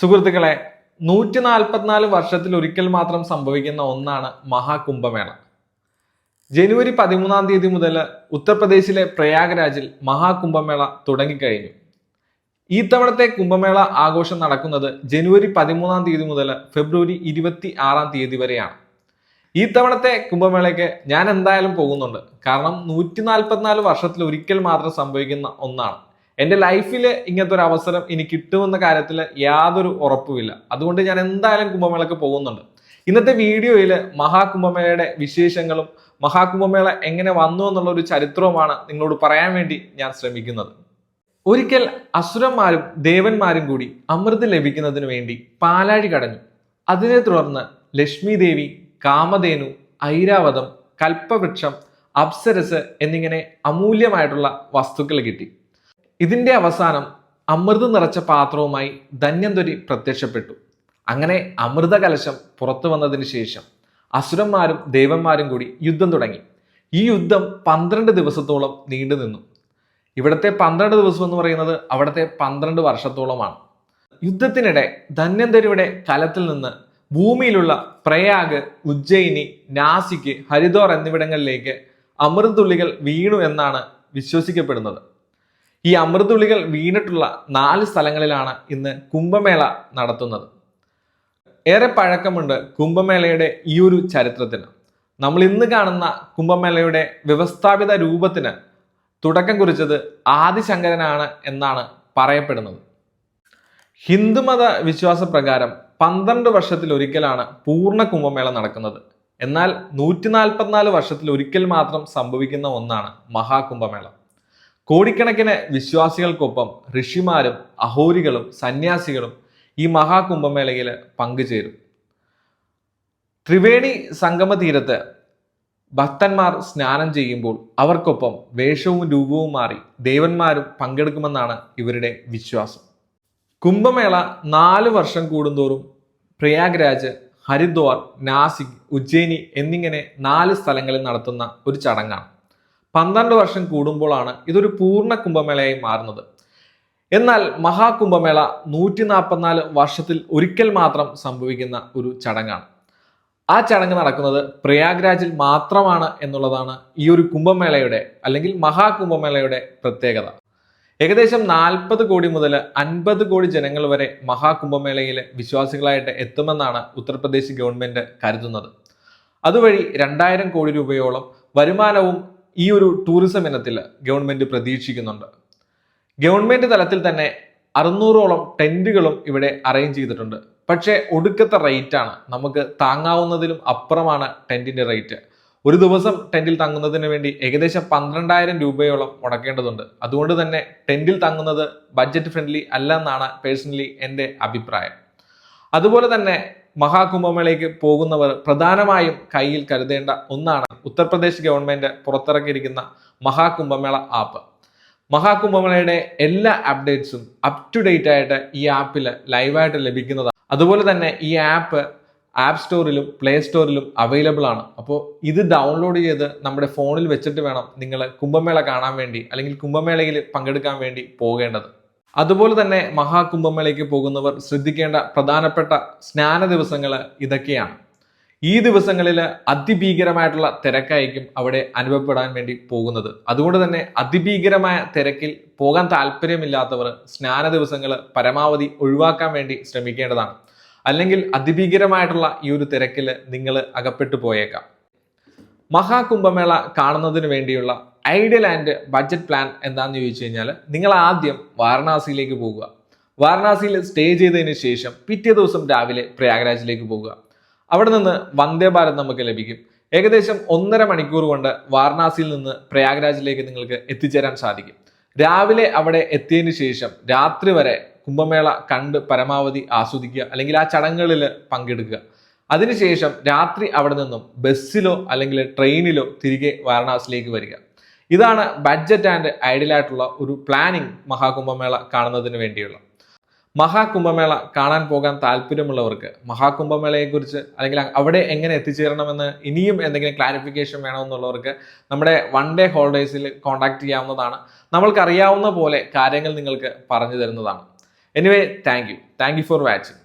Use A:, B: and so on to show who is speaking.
A: സുഹൃത്തുക്കളെ നൂറ്റി നാൽപ്പത്തിനാല് വർഷത്തിൽ ഒരിക്കൽ മാത്രം സംഭവിക്കുന്ന ഒന്നാണ് മഹാകുംഭമേള. ജനുവരി പതിമൂന്നാം തീയതി മുതൽ ഉത്തർപ്രദേശിലെ പ്രയാഗ്രാജിൽ മഹാകുംഭമേള തുടങ്ങിക്കഴിഞ്ഞു. ഈ തവണത്തെ കുംഭമേള ആഘോഷം നടക്കുന്നത് ജനുവരി പതിമൂന്നാം തീയതി മുതൽ ഫെബ്രുവരി ഇരുപത്തി ആറാം തീയതി വരെയാണ്. ഈ തവണത്തെ കുംഭമേളയ്ക്ക് ഞാൻ എന്തായാലും പോകുന്നുണ്ട്. കാരണം നൂറ്റി നാൽപ്പത്തിനാല് വർഷത്തിൽ ഒരിക്കൽ മാത്രം സംഭവിക്കുന്ന ഒന്നാണ്. എന്റെ ലൈഫിൽ ഇങ്ങനത്തെ ഒരു അവസരം ഇനി കിട്ടുമെന്ന കാര്യത്തിൽ യാതൊരു ഉറപ്പുമില്ല. അതുകൊണ്ട് ഞാൻ എന്തായാലും കുംഭമേളക്ക് പോകുന്നുണ്ട്. ഇന്നത്തെ വീഡിയോയിൽ മഹാകുംഭമേളയുടെ വിശേഷങ്ങളും മഹാകുംഭമേള എങ്ങനെ വന്നു എന്നുള്ള ഒരു ചരിത്രവുമാണ് നിങ്ങളോട് പറയാൻ വേണ്ടി ഞാൻ ശ്രമിക്കുന്നത്. ഒരിക്കൽ അസുരന്മാരും ദേവന്മാരും കൂടി അമൃത് ലഭിക്കുന്നതിന് വേണ്ടി പാലാഴി കടഞ്ഞു. അതിനെ തുടർന്ന് ലക്ഷ്മി ദേവി കാമധേനു ഐരാവതം കൽപ്പവൃക്ഷം അപ്സരസ് എന്നിങ്ങനെ അമൂല്യമായിട്ടുള്ള വസ്തുക്കൾ കിട്ടി. ഇതിന്റെ അവസാനം അമൃത് നിറച്ച പാത്രവുമായി ധന്യന്തൊരി പ്രത്യക്ഷപ്പെട്ടു. അങ്ങനെ അമൃത കലശം പുറത്തു വന്നതിന് ശേഷം അസുരന്മാരും ദേവന്മാരും കൂടി യുദ്ധം തുടങ്ങി. ഈ യുദ്ധം പന്ത്രണ്ട് ദിവസത്തോളം നീണ്ടു നിന്നു. ഇവിടുത്തെ പന്ത്രണ്ട് ദിവസം എന്ന് പറയുന്നത് അവിടുത്തെ പന്ത്രണ്ട് വർഷത്തോളമാണ്. യുദ്ധത്തിനിടെ ധന്യന്തരിയുടെ കലത്തിൽ നിന്ന് ഭൂമിയിലുള്ള പ്രയാഗ് ഉജ്ജയിനി നാസിക് ഹരിദ്വാർ എന്നിവിടങ്ങളിലേക്ക് അമൃതുള്ളികൾ വീണു എന്നാണ് വിശ്വസിക്കപ്പെടുന്നത്. ഈ അമൃതുള്ളികൾ വീണിട്ടുള്ള നാല് സ്ഥലങ്ങളിലാണ് ഇന്ന് കുംഭമേള നടത്തുന്നത്. ഏറെ പഴക്കമുണ്ട് കുംഭമേളയുടെ ഈ ഒരു ചരിത്രത്തിന്. നമ്മൾ ഇന്ന് കാണുന്ന കുംഭമേളയുടെ വ്യവസ്ഥാപിത രൂപത്തിന് തുടക്കം കുറിച്ചത് ആദിശങ്കരനാണ് എന്നാണ് പറയപ്പെടുന്നത്. ഹിന്ദുമത വിശ്വാസപ്രകാരം പന്ത്രണ്ട് വർഷത്തിൽ ഒരിക്കലാണ് പൂർണ കുംഭമേള നടക്കുന്നത്. എന്നാൽ നൂറ്റി നാൽപ്പത്തിനാല് വർഷത്തിൽ ഒരിക്കൽ മാത്രം സംഭവിക്കുന്ന ഒന്നാണ് മഹാകുംഭമേള. കോടിക്കണക്കിന് വിശ്വാസികൾക്കൊപ്പം ഋഷിമാരും അഹോരികളും സന്യാസികളും ഈ മഹാകുംഭമേളയിൽ പങ്കുചേരും. ത്രിവേണി സംഗമ തീരത്ത് ഭക്തന്മാർ സ്നാനം ചെയ്യുമ്പോൾ അവർക്കൊപ്പം വേഷവും രൂപവും മാറി ദേവന്മാരും പങ്കെടുക്കുമെന്നാണ് ഇവരുടെ വിശ്വാസം. കുംഭമേള നാല് വർഷം കൂടുന്തോറും പ്രയാഗ്രാജ് ഹരിദ്വാർ നാസിക് ഉജ്ജയിനി എന്നിങ്ങനെ നാല് സ്ഥലങ്ങളിൽ നടത്തുന്ന ഒരു ചടങ്ങാണ്. പന്ത്രണ്ട് വർഷം കൂടുമ്പോഴാണ് ഇതൊരു പൂർണ കുംഭമേളയായി മാറുന്നത്. എന്നാൽ മഹാകുംഭമേള നൂറ്റി നാൽപ്പത്തിനാല് വർഷത്തിൽ ഒരിക്കൽ മാത്രം സംഭവിക്കുന്ന ഒരു ചടങ്ങാണ്. ആ ചടങ്ങ് നടക്കുന്നത് പ്രയാഗ്രാജിൽ മാത്രമാണ് എന്നുള്ളതാണ് ഈ ഒരു കുംഭമേളയുടെ അല്ലെങ്കിൽ മഹാകുംഭമേളയുടെ പ്രത്യേകത. ഏകദേശം നാൽപ്പത് കോടി മുതൽ അൻപത് കോടി ജനങ്ങൾ വരെ മഹാകുംഭമേളയിൽ വിശ്വാസികളായിട്ട് എത്തുമെന്നാണ് ഉത്തർപ്രദേശ് ഗവൺമെന്റ് കരുതുന്നത്. അതുവഴി രണ്ടായിരം കോടി രൂപയോളം വരുമാനവും ഈ ഒരു ടൂറിസം ഇനത്തിൽ ഗവൺമെന്റ് പ്രതീക്ഷിക്കുന്നുണ്ട്. ഗവൺമെന്റ് തലത്തിൽ തന്നെ അറുന്നൂറോളം ടെന്റുകളും ഇവിടെ അറേഞ്ച് ചെയ്തിട്ടുണ്ട്. പക്ഷേ ഒടുക്കത്തെ റേറ്റ് ആണ്. നമുക്ക് താങ്ങാവുന്നതിലും അപ്പുറമാണ് ടെന്റിന്റെ റേറ്റ് ഒരു ദിവസം ടെന്റിൽ തങ്ങുന്നതിന് വേണ്ടി ഏകദേശം പന്ത്രണ്ടായിരം രൂപയോളം മുടക്കേണ്ടതുണ്ട്. അതുകൊണ്ട് തന്നെ ടെന്റിൽ തങ്ങുന്നത് ബഡ്ജറ്റ് ഫ്രണ്ട്ലി അല്ല എന്നാണ് പേഴ്സണലി എന്റെ അഭിപ്രായം. അതുപോലെ തന്നെ മഹാകുംഭമേളയ്ക്ക് പോകുന്നവർ പ്രധാനമായും കയ്യിൽ കരുതേണ്ട ഒന്നാണ് ഉത്തർപ്രദേശ് ഗവൺമെന്റ് പുറത്തിറക്കിയിരിക്കുന്ന മഹാകുംഭമേള ആപ്പ് മഹാകുംഭമേളയുടെ എല്ലാ അപ്ഡേറ്റ്സും അപ് ടു ഡേറ്റ് ആയിട്ട് ഈ ആപ്പിൽ ലൈവായിട്ട് ലഭിക്കുന്നതാണ്. അതുപോലെ തന്നെ ഈ ആപ്പ് ആപ്പ് സ്റ്റോറിലും പ്ലേ സ്റ്റോറിലും അവൈലബിൾ ആണ്. അപ്പോൾ ഇത് ഡൗൺലോഡ് ചെയ്ത് നമ്മുടെ ഫോണിൽ വെച്ചിട്ട് വേണം നിങ്ങൾ കുംഭമേള കാണാൻ വേണ്ടി അല്ലെങ്കിൽ കുംഭമേളയിൽ പങ്കെടുക്കാൻ വേണ്ടി പോകേണ്ടത്. അതുപോലെ തന്നെ മഹാകുംഭമേളയ്ക്ക് പോകുന്നവർ ശ്രദ്ധിക്കേണ്ട പ്രധാനപ്പെട്ട സ്നാന ദിവസങ്ങൾ ഇതൊക്കെയാണ്. ഈ ദിവസങ്ങളിൽ അതിഭീകരമായിട്ടുള്ള തിരക്കായിരിക്കും അവിടെ അനുഭവപ്പെടാൻ വേണ്ടി പോകുന്നത്. അതുകൊണ്ട് തന്നെ അതിഭീകരമായ തിരക്കിൽ പോകാൻ താല്പര്യമില്ലാത്തവർ സ്നാന ദിവസങ്ങൾ പരമാവധി ഒഴിവാക്കാൻ വേണ്ടി ശ്രമിക്കേണ്ടതാണ്. അല്ലെങ്കിൽ അതിഭീകരമായിട്ടുള്ള ഈ ഒരു തിരക്കിൽ നിങ്ങൾ അകപ്പെട്ടു പോയേക്കാം. മഹാകുംഭമേള കാണുന്നതിന് വേണ്ടിയുള്ള ഐഡിയൽ ആൻഡ് ബഡ്ജറ്റ് പ്ലാൻ എന്താണെന്ന് ചോദിച്ചു കഴിഞ്ഞാൽ നിങ്ങൾ ആദ്യം വാരണാസിയിലേക്ക് പോകുക. വാരണാസിയിൽ സ്റ്റേ ചെയ്തതിന് ശേഷം പിറ്റേ ദിവസം രാവിലെ പ്രയാഗ്രാജിലേക്ക് പോകുക. അവിടെ നിന്ന് വന്ദേ ഭാരത് നമുക്ക് ലഭിക്കും. ഏകദേശം ഒന്നര മണിക്കൂർ കൊണ്ട് വാരണാസിയിൽ നിന്ന് പ്രയാഗ്രാജിലേക്ക് നിങ്ങൾക്ക് എത്തിച്ചേരാൻ സാധിക്കും. രാവിലെ അവിടെ എത്തിയതിനു ശേഷം രാത്രി വരെ കുംഭമേള കണ്ട് പരമാവധി ആസ്വദിക്കുക അല്ലെങ്കിൽ ആ ചടങ്ങുകളിൽ പങ്കെടുക്കുക. അതിനുശേഷം രാത്രി അവിടെ നിന്നും ബസ്സിലോ അല്ലെങ്കിൽ ട്രെയിനിലോ തിരികെ വാരണാസിയിലേക്ക് വരിക. ഇതാണ് ബഡ്ജറ്റ് ആൻഡ് ഐഡിയൽ ആയിട്ടുള്ള ഒരു പ്ലാനിങ് മഹാകുംഭമേള കാണുന്നതിന് വേണ്ടിയുള്ള. മഹാകുംഭമേള കാണാൻ പോകാൻ താല്പര്യമുള്ളവർക്ക് മഹാകുംഭമേളയെക്കുറിച്ച് അല്ലെങ്കിൽ അവിടെ എങ്ങനെ എത്തിച്ചേരണമെന്ന് ഇനിയും എന്തെങ്കിലും ക്ലാരിഫിക്കേഷൻ വേണമെന്നുള്ളവർക്ക് നമ്മുടെ വൺ ഡേ ഹോളിഡേയ്സിൽ കോൺടാക്ട് ചെയ്യാവുന്നതാണ്. നമ്മൾക്കറിയാവുന്ന പോലെ കാര്യങ്ങൾ നിങ്ങൾക്ക് പറഞ്ഞു തരുന്നതാണ്. Anyway thank you thank you for watching